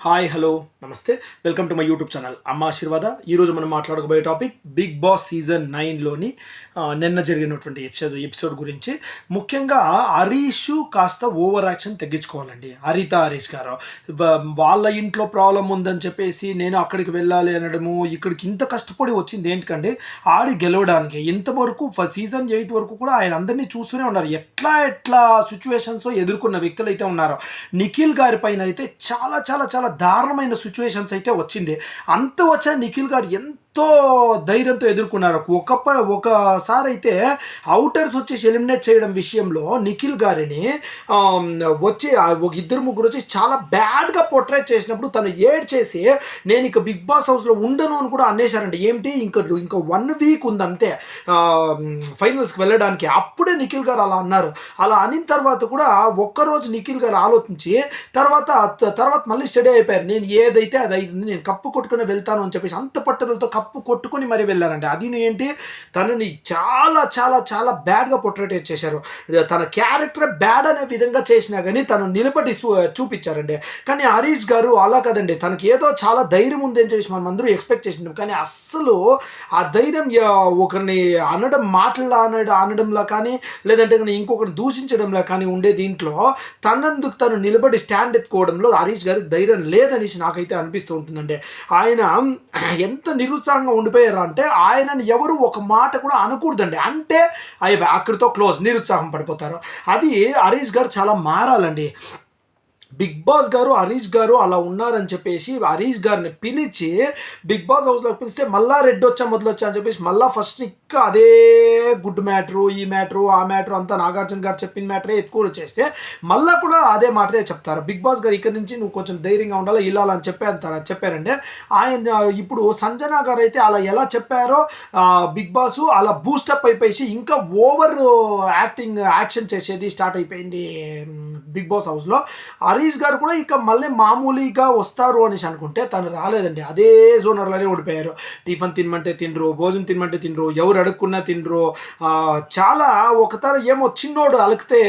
Hi hello namaste. Welcome to my YouTube channel Amma Ashirvada. ఈరోజు మనం మాట్లాడకపోయే topic big boss season నైన్లోని నిన్న జరిగినటువంటి ఎపిసోడ్ ఎపిసోడ్ గురించి. ముఖ్యంగా హరీష్ కాస్త ఓవర్ యాక్షన్ తగ్గించుకోవాలండి. హరిత హరీష్ గారు. వాళ్ళ ఇంట్లో ప్రాబ్లం ఉందని చెప్పేసి నేను అక్కడికి వెళ్ళాలి అనడము ఇక్కడికి ఇంత కష్టపడి వచ్చింది ఏంటంటే ఆడి గెలవడానికి ఇంతవరకు సీజన్ ఎయిట్ వరకు కూడా ఆయన అందరినీ చూస్తూనే ఉన్నారు. ఎట్లా ఎట్లా సిచ్యువేషన్స్ ఎదుర్కొన్న వ్యక్తులు అయితే ఉన్నారు. నిఖిల్ గారి పైన అయితే చాలా చాలా చాలా దారుణమైన సిచ్యువేషన్స్ అయితే వచ్చింది. అంత వచ్చిన నిఖిల్ గారు ఎంత ఎంతో ధైర్యంతో ఎదుర్కొన్నారు. ఒక ఒకసారి అయితే అవుటర్స్ వచ్చేసి ఎలిమినేట్ చేయడం విషయంలో నిఖిల్ గారిని వచ్చి ఒక ఇద్దరు ముగ్గురు వచ్చి చాలా బ్యాడ్గా పోర్ట్రేట్ చేసినప్పుడు తను ఏడ్ చేసి నేను ఇక బిగ్ బాస్ హౌస్లో ఉండను అని కూడా అనేశారండి. ఏమిటి? ఇంకా ఇంకా వన్ వీక్ ఉంది అంతే ఫైనల్స్కి వెళ్ళడానికి. అప్పుడే నిఖిల్ గారు అలా అన్నారు. అలా అనిన తర్వాత కూడా ఒక్కరోజు నిఖిల్ గారు ఆలోచించి తర్వాత తర్వాత మళ్ళీ స్టడీ అయిపోయారు. నేను ఏదైతే అది అవుతుంది నేను కప్పు కొట్టుకుని వెళ్తాను అని చెప్పేసి అంత పట్టుదలతో కప్పు కొట్టుకుని మరి వెళ్ళారండి. అది ఏంటి? తనని చాలా చాలా చాలా బ్యాడ్గా పొట్రేట్ చేశారు. తన క్యారెక్టర్ బ్యాడ్ అనే విధంగా చేసినా కానీ తను నిలబడి చూ- చూపించారండి. కానీ హరీష్ గారు అలా కదండి. తనకి ఏదో చాలా ధైర్యం ఉంది అని చెప్పేసి మనం అందరూ ఎక్స్పెక్ట్ చేసినాం కానీ అస్సలు ఆ ధైర్యం ఒకరిని అనడం మాటలు అనడం అనడంలో కానీ లేదంటే కానీ ఇంకొకరిని దూషించడంలో కానీ ఉండే దీంట్లో తనందుకు తను నిలబడి స్టాండ్ ఎత్తుకోవడంలో హరీష్ గారికి ధైర్యం లేదనేసి నాకైతే అనిపిస్తూ ఉంటుందండి. ఆయన ఎంత నిరుత్సాహంగా ఉండిపోయారు అంటే ఆయనని ఎవరు ఒక మాట కూడా అనకూడదండి. అంటే అయ్యి అక్కడితో క్లోజ్ నిరుత్సాహం పడిపోతారు. అది హరీష్ గారు చాలా మారాలండి. బిగ్ బాస్ గారు హరీష్ గారు అలా ఉన్నారని చెప్పేసి హరీష్ గారిని పిలిచి బిగ్ బాస్ హౌస్లోకి పిలిస్తే మళ్ళా రెడ్ వచ్చా మొదలు వచ్చా అని చెప్పేసి మళ్ళీ ఫస్ట్ ఇంకా అదే గుడ్ మ్యాటరు ఈ మ్యాటరు ఆ మ్యాటరు అంతా నాగార్జున గారు చెప్పిన మ్యాటరే ఎక్కువ చేస్తే మళ్ళీ కూడా అదే మాటలే చెప్తారు. బిగ్ బాస్ గారు ఇక్కడ నుంచి నువ్వు కొంచెం ధైర్యంగా ఉండాలి ఇలా అని చెప్పారు చెప్పారండి. ఆయన ఇప్పుడు సంజన గారు అయితే అలా ఎలా చెప్పారో బిగ్ బాస్ అలా బూస్టప్ అయిపోయి ఇంకా ఓవర్ యాక్టింగ్ యాక్షన్ చేసేది స్టార్ట్ అయిపోయింది బిగ్ బాస్ హౌస్లో హరీష్ గారు కూడా ఇక మళ్ళీ మామూలుగా వస్తారు అనేసి అనుకుంటే తను రాలేదండి. అదే జోనర్లోనే ఓడిపోయారు. టిఫిన్ తినమంటే తినరు భోజనం తినమంటే తినరు ఎవరు అడుక్కున్నా తినరు. చాలా ఒకతర ఏమో చిన్నోడు అలిగితే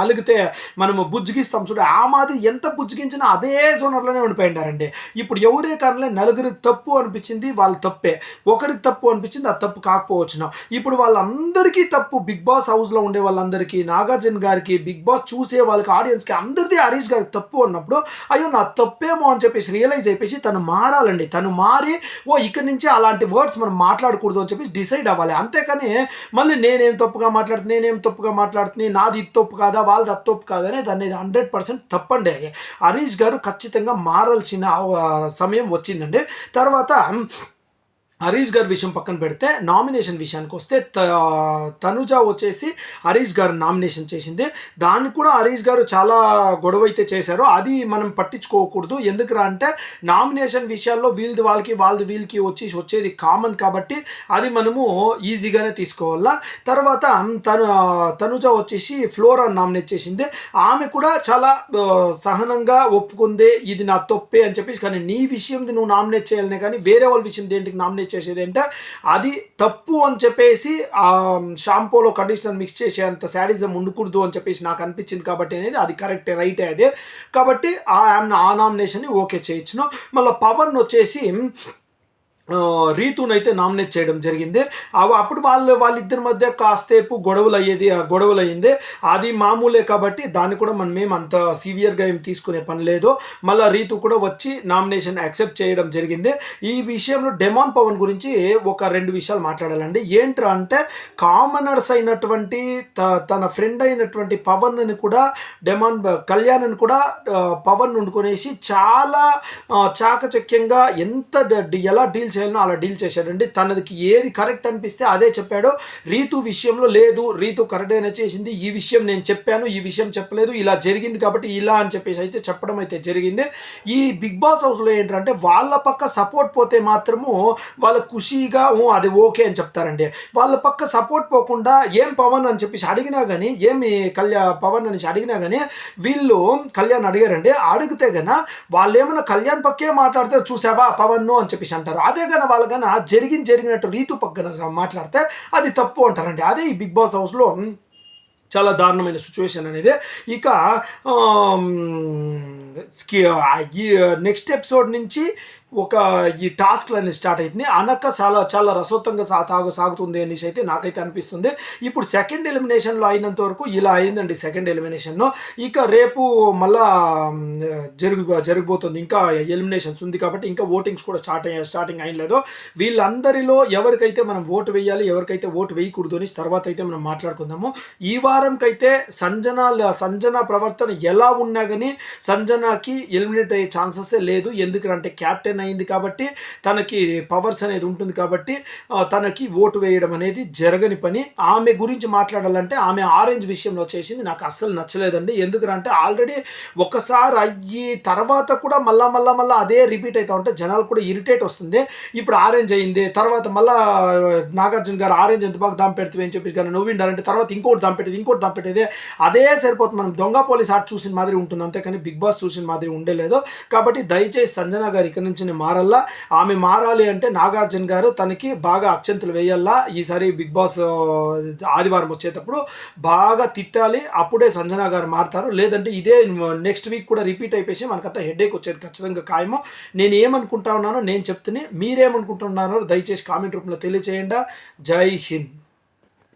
అలిగితే మనము బుజ్జిగిస్తాం చూడు. ఆ మాది ఎంత బుజ్జిగించినా అదే జోనర్లోనే ఉండిపోయిండారండి ఇప్పుడు ఎవరే కారణలే నలుగురికి తప్పు అనిపించింది వాళ్ళ తప్పే. ఒకరికి తప్పు అనిపించింది ఆ తప్పు కాకపోవచ్చును. ఇప్పుడు వాళ్ళందరికీ తప్పు. బిగ్ బాస్ హౌస్లో ఉండే వాళ్ళందరికీ నాగార్జున గారికి బిగ్ బాస్ చూసే వాళ్ళకి ఆడియన్స్కి అందరిది హరీష్ గారికి తప్పు అన్నప్పుడు అయ్యో నా తప్పేమో అని చెప్పేసి రియలైజ్ అయిపోయి తను మారాలండి. తను మారి ఓ ఇక్కడి నుంచి అలాంటి వర్డ్స్ మనం మాట్లాడకూడదు అని చెప్పి డిసైడ్ అవ్వాలి. అంతేకాని మళ్ళీ నేనేం తప్పుగా మాట్లాడుతుంది నేనేం తప్పుగా మాట్లాడుతుంది నాది ఇది తప్పు కాదా వాళ్ళది అది తప్పు కాదా అనేది అనేది హండ్రెడ్ పర్సెంట్ తప్పండి. హరీష్ గారు ఖచ్చితంగా మారాల్సిన సమయం వచ్చిందండి. తర్వాత హరీష్ గారి విషయం పక్కన పెడితే నామినేషన్ విషయానికి వస్తే త- తనుజ వచ్చేసి హరీష్ గారు నామినేషన్ చేసింది. దాన్ని కూడా హరీష్ గారు చాలా గొడవ అయితే చేశారు. అది మనం పట్టించుకోకూడదు. ఎందుకురా అంటే నామినేషన్ విషయాల్లో వీళ్ళది వాళ్ళకి వాళ్ళది వీళ్ళకి వచ్చి వచ్చేది కామన్ కాబట్టి అది మనము ఈజీగానే తీసుకోవాలా. తర్వాత తను తనుజ వచ్చేసి ఫ్లోరా నామినేట్ చేసింది. ఆమె కూడా చాలా సహనంగా ఒప్పుకుంది ఇది నా తొప్పే అని చెప్పేసి కానీ నీ విషయం నువ్వు నామినేట్ చేయాలనే కానీ వేరే వాళ్ళ విషయం దేంటికి నామినేట్ చేసేది అంటే అది తప్పు అని చెప్పేసి ఆ షాంపూలో కండిషనర్ మిక్స్ చేసేంత శాడిజం ఉండకూడదు అని చెప్పేసి నాకు అనిపించింది కాబట్టి అనేది అది కరెక్ట్ రైటే అది. కాబట్టి ఆ ఆ నామినేషన్ని ఓకే చేయొచ్చును. మళ్ళీ పవన్ వచ్చేసి రీతునైతే నామినేట్ చేయడం జరిగింది. అవి అప్పుడు వాళ్ళు వాళ్ళిద్దరి మధ్య కాస్తేపు గొడవలు అయ్యేది ఆ గొడవలు అయ్యింది అది మామూలే కాబట్టి దాన్ని కూడా మనం ఏం అంత సివియర్గా ఏం తీసుకునే పని లేదు. మళ్ళీ రీతు కూడా వచ్చి నామినేషన్ యాక్సెప్ట్ చేయడం జరిగింది. ఈ విషయంలో డెమాన్ పవన్ గురించి ఒక రెండు విషయాలు మాట్లాడాలండి. ఏంట్రా అంటే కామనర్స్ అయినటువంటి త- తన ఫ్రెండ్ అయినటువంటి పవన్ని కూడా డెమాన్ కళ్యాణ్ కూడా పవన్ వండుకొనేసి చాలా చాకచక్యంగా ఎంత ఎలా డీల్ చేయాలనో అలా డీల్ చేశాడండి. తనకి ఏది కరెక్ట్ అనిపిస్తే అదే చెప్పాడు. రీతు విషయంలో లేదు. రీతు కరెక్ట్ అయినా చేసింది. ఈ విషయం నేను చెప్పాను. ఈ విషయం చెప్పలేదు. ఇలా జరిగింది కాబట్టి ఇలా అని చెప్పేసి అయితే చెప్పడం అయితే జరిగింది. ఈ బిగ్ బాస్ హౌస్లో ఏంటంటే వాళ్ళ పక్క సపోర్ట్ పోతే మాత్రము వాళ్ళ ఖుషీగా అది ఓకే అని చెప్తారండి. వాళ్ళ పక్క సపోర్ట్ పోకుండా ఏం పవన్ అని చెప్పేసి అడిగినా కానీ ఏమి కళ్యాణ్ పవన్ అనేసి అడిగినా కానీ వీళ్ళు కళ్యాణ్ అడిగారండి. అడిగితే గన వాళ్ళు ఏమైనా కళ్యాణ్ పక్కే మాట్లాడితే చూసావా పవన్ అని చెప్పేసి అంటారు. అదే గన వాళ్ళు కానీ జరిగిన జరిగినట్టు రీతు పక్కన మాట్లాడితే అది తప్పు అంటారండి. అదే ఈ బిగ్ బాస్ హౌస్లో చాలా దారుణమైన సిచ్యువేషన్ అనేది. ఇక ఈ నెక్స్ట్ ఎపిసోడ్ నుంచి ఒక ఈ టాస్క్లు అనేది స్టార్ట్ అవుతుంది అనక చాలా చాలా రసోత్తంగా సాగు సాగుతుంది అనేసి అయితే నాకైతే అనిపిస్తుంది. ఇప్పుడు సెకండ్ ఎలిమినేషన్లో అయినంత వరకు ఇలా అయిందండి సెకండ్ ఎలిమినేషన్లో ఇక రేపు మళ్ళా జరుగు జరిగిపోతుంది ఇంకా ఎలిమినేషన్స్ ఉంది కాబట్టి ఇంకా ఓటింగ్స్ కూడా స్టార్ట్ అయ్యా స్టార్టింగ్ అయ్యలేదు వీళ్ళందరిలో ఎవరికైతే మనం ఓటు వేయాలి ఎవరికైతే ఓటు వేయకూడదు అని తర్వాత అయితే మనం మాట్లాడుకుందాము. ఈ వారంకైతే సంజన సంజన ప్రవర్తన ఎలా ఉన్నా కానీ సంజనకి ఎలిమినేట్ అయ్యే ఛాన్సెస్ లేదు. ఎందుకంటే క్యాప్టెన్ అయింది కాబట్టి తనకి పవర్స్ అనేది ఉంటుంది కాబట్టి తనకి ఓటు వేయడం అనేది జరగని పని. ఆమె గురించి మాట్లాడాలంటే ఆమె ఆరెంజ్ విషయంలో చేసింది నాకు అస్సలు నచ్చలేదండి. ఎందుకంటే ఆల్రెడీ ఒకసారి అయ్యి తర్వాత కూడా మళ్ళా మళ్ళా మళ్ళీ అదే రిపీట్ అవుతా ఉంటే జనాలు కూడా ఇరిటేట్ వస్తుంది. ఇప్పుడు ఆరెంజ్ అయింది తర్వాత మళ్ళీ నాగార్జున గారు ఆరెంజ్ ఎంత బాగా దమ్ పెడుతుంది అని చెప్పేసి కానీ నవ్విండారంటే తర్వాత ఇంకోటి దమ్ పెట్టేది ఇంకోటి దమ్ పెట్టేది అదే సరిపోతుంది. మనం దొంగ పోలీస్ ఆర్ట్ చూసిన మాదిరి ఉంటుంది. అంతేకాని బిగ్ బాస్ చూసిన మాదిరి ఉండలేదు. కాబట్టి దయచేసి సంజన గారు ఇక్కడి నుంచి మారల్లా. ఆమె మారాలి అంటే నాగార్జున గారు తనకి బాగా అక్షంతలు వేయాలా ఈసారి బిగ్ బాస్ ఆదివారం వచ్చేటప్పుడు బాగా తిట్టాలి. అప్పుడే సంజన గారు మారుతారు. లేదంటే ఇదే నెక్స్ట్ వీక్ కూడా రిపీట్ అయిపోయి మనకంతా హెడేక్ వచ్చేది ఖచ్చితంగా ఖాయము. నేను ఏమనుకుంటా ఉన్నానో నేను చెప్తేనే మీరేమనుకుంటున్నారో దయచేసి కామెంట్ రూపంలో తెలియచేయండి. జై హింద్.